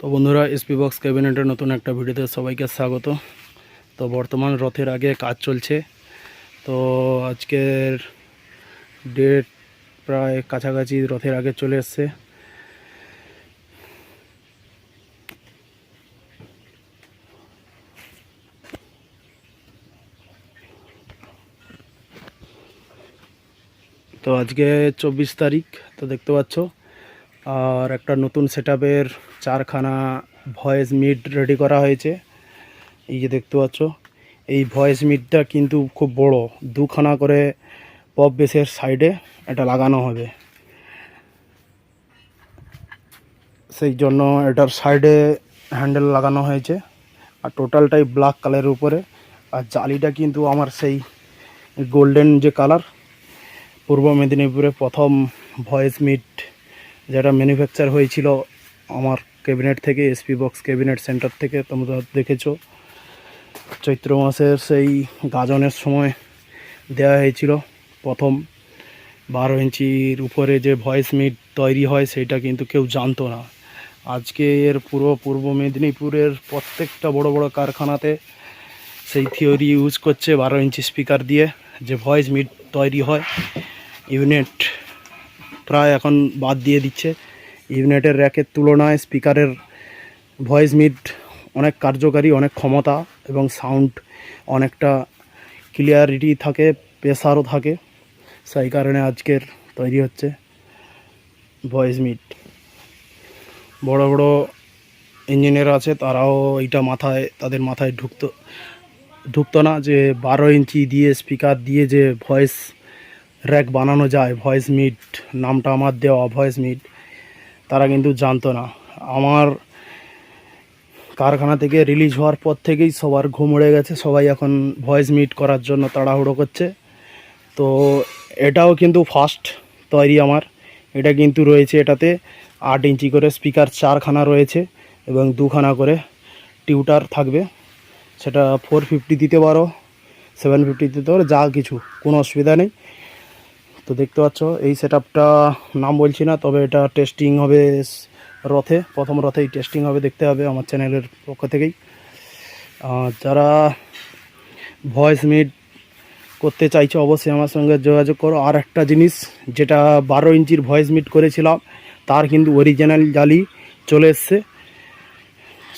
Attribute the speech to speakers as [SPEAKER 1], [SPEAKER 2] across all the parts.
[SPEAKER 1] তো বন্ধুরা SP box ক্যাবিনেটের নতুন একটা ভিডিওতে সবাইকে স্বাগত। তো বর্তমান রথের আগে কাজ চলছে। তো আজকের ডেট প্রায় কাছাকাছি রথের আগে চলে এসছে। তো আজকে চব্বিশ তারিখ, তো দেখতে পাচ্ছ। আর একটা নতুন সেট চারখানা ভয়েস মিট রেডি করা হয়েছে। এই যে দেখতে পাচ্ছ, এই ভয়েস মিটটা কিন্তু খুব বড়, দুখানা করে পপ বেসের সাইডে এটা লাগানো হবে। সেই জন্য এটার সাইডে হ্যান্ডেল লাগানো হয়েছে, আর টোটালটাই ব্ল্যাক কালারের উপরে। আর জালিটা কিন্তু আমার সেই গোল্ডেন যে কালার, পূর্ব মেদিনীপুরে প্রথম ভয়েস মিট যেটা ম্যানুফ্যাকচার হয়েছিল আমার ক্যাবিনেট থেকে, এসপি বক্স ক্যাবিনেট সেন্টার থেকে তোমরা দেখেছ। চৈত্র মাসের সেই গাজনের সময় দেওয়া হয়েছিল। প্রথম বারো ইঞ্চির উপরে যে ভয়েস মিট তৈরি হয়, সেটা কিন্তু কেউ জানতো না। আজকে এর পুরো পূর্ব মেদিনীপুরের প্রত্যেকটা বড় বড় কারখানাতে সেই থিওরি ইউজ করছে বারো ইঞ্চি স্পিকার দিয়ে, যে ভয়েস মিট তৈরি হয়। ইউনিট প্রায় এখন বাদ দিয়ে দিচ্ছে। ইউনিটের র্যাকের তুলনায় স্পিকারের ভয়েস মিট অনেক কার্যকারী, অনেক ক্ষমতা এবং সাউন্ড অনেকটা ক্লিয়ারিটি থাকে প্রেসারও থাকে। সেই কারণে আজকের তৈরি হচ্ছে ভয়েস মিট। বড় বড় ইঞ্জিনিয়ার আছে, তারাও এইটা মাথায়, তাদের মাথায় ঢুকতো ঢুকতো না যে বারো ইঞ্চি দিয়ে স্পিকার দিয়ে যে ভয়েস র্যাক বানানো যায়, ভয়েস মিট নামটা আমার দেওয়া, ভয়েস মিট। তারা কিন্তু জানতো না। আমার কারখানা থেকে রিলিজ হওয়ার পর থেকেই সবার ঘুম উড়ে গেছে। সবাই এখন ভয়েস মিট করার জন্য তাড়াহুড়ো করছে। তো এটাও কিন্তু ফার্স্ট তৈরি আমার। এটা কিন্তু রয়েছে এটাতে আট ইঞ্চি করে স্পিকার চারখানা রয়েছে এবং দুখানা করে টিউটার থাকবে। সেটা ফোর ফিফটি দিতে পারো সেভেন ফিফটি দিতে পারো, যা কিছু, কোনো অসুবিধা নেই। তো দেখতে পাচ্ছ, এই সেট নাম বলছি না, তবে এটা টেস্টিং হবে রথে, প্রথম রথেই টেস্টিং হবে, দেখতে হবে আমার চ্যানেলের পক্ষ থেকেই। যারা ভয়েস মিট করতে চাইছো, অবশ্যই আমার সঙ্গে যোগাযোগ করো। আর একটা জিনিস, যেটা বারো ইঞ্চির ভয়েস মিট করেছিলাম, তার কিন্তু অরিজিনাল জালি চলে এসছে।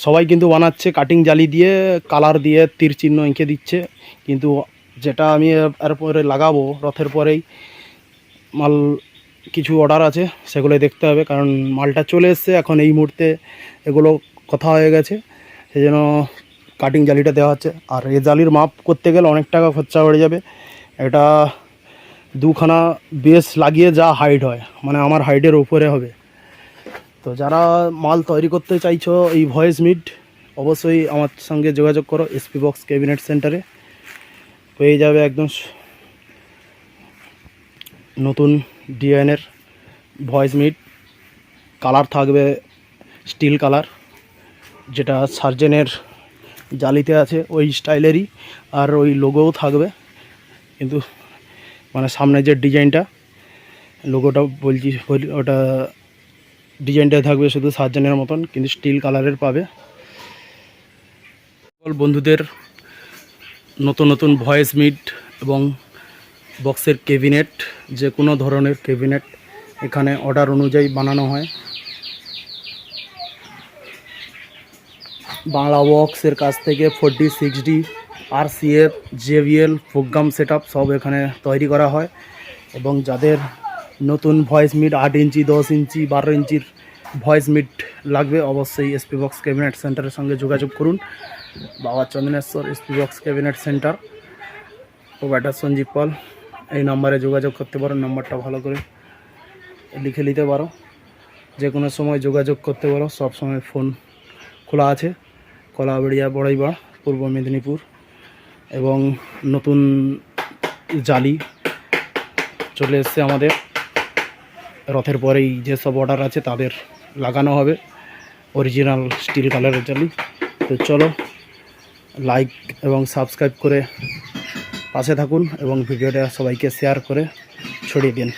[SPEAKER 1] সবাই কিন্তু বানাচ্ছে কাটিং জালি দিয়ে কালার দিয়ে তীর চিহ্ন এঁকে দিচ্ছে। কিন্তু যেটা আমি এরপরে লাগাবো রথের পরেই মাল কিছু অর্ডার আছে সেগুলো দেখতে হবে, কারণ মালটা চলে এসছে, এখন এই মুহূর্তে এগুলো কথা হয়ে গেছে, সেই জন্য কাটিং জালিটা দেওয়া হচ্ছে। আর এ জালির মাপ করতে গেলে অনেক টাকা খরচা পড়ে যাবে। এটা দুখানা বেস লাগিয়ে যা হাইট হয় মানে আমার হাইটের উপরে হবে। তো যারা মাল তৈরি করতে চাইছো এই ভয়েস মিট অবশ্যই আমার সঙ্গে যোগাযোগ করো এসপি বক্স ক্যাবিনেট সেন্টারে পেয়ে যাবে একদম নতুন ডিজাইনের ভয়েস মিট, কালার থাকবে স্টিল কালার, যেটা সার্জেনের জালিতে আছে, ওই স্টাইলেরই, আর ওই লোগোও থাকবে। কিন্তু মানে সামনে যে ডিজাইনটা, লোগোটা বলছি, বলি- ওটা ডিজাইনটা থাকবে শুধু সার্জেনের মতন, কিন্তু স্টিল কালারের পাবে। বন্ধুদের নতুন নতুন ভয়েস মিট এবং বক্সের কেবিনেট যে কোনো ধরনের কেবিনেট এখানে অর্ডার অনুযায়ী বানানো হয়। বাংলা বক্সের কাছ থেকে ফোরটি সিক্সডি আর সিএফ জেভিএল, প্রোগ্রাম সেট সব এখানে তৈরি করা হয় এবং যাদের নতুন ভয়েস মিট আট ইঞ্চি, দশ ইঞ্চি, বারো ইঞ্চির ভয়েস মিট লাগবে, অবশ্যই এসপি বক্স ক্যাবিনেট সেন্টারের সঙ্গে যোগাযোগ করুন। বাবা Chandaneshwar SP box cabinet centre. Batter Sanjib Pal. এই নাম্বারে যোগাযোগ করতে পারো, নাম্বারটা ভালো করে লিখে নিতে পারো। যে কোনো সময় যোগাযোগ করতে পারো, সব সময় ফোন খোলা আছে। কলাবেড়িয়া বড়াইবা পূর্ব মেদিনীপুর এবং নতুন জালি চলে এসছে আমাদের। রথের পরেই যেসব অর্ডার আছে তাদের লাগানো হবে অরিজিনাল স্টিল কালারের জালি। তো চলো লাইক এবং সাবস্ক্রাইব করে পাশে থাকুন এবং ভিডিওটা সবাইকে শেয়ার করে ছড়িয়ে দিন।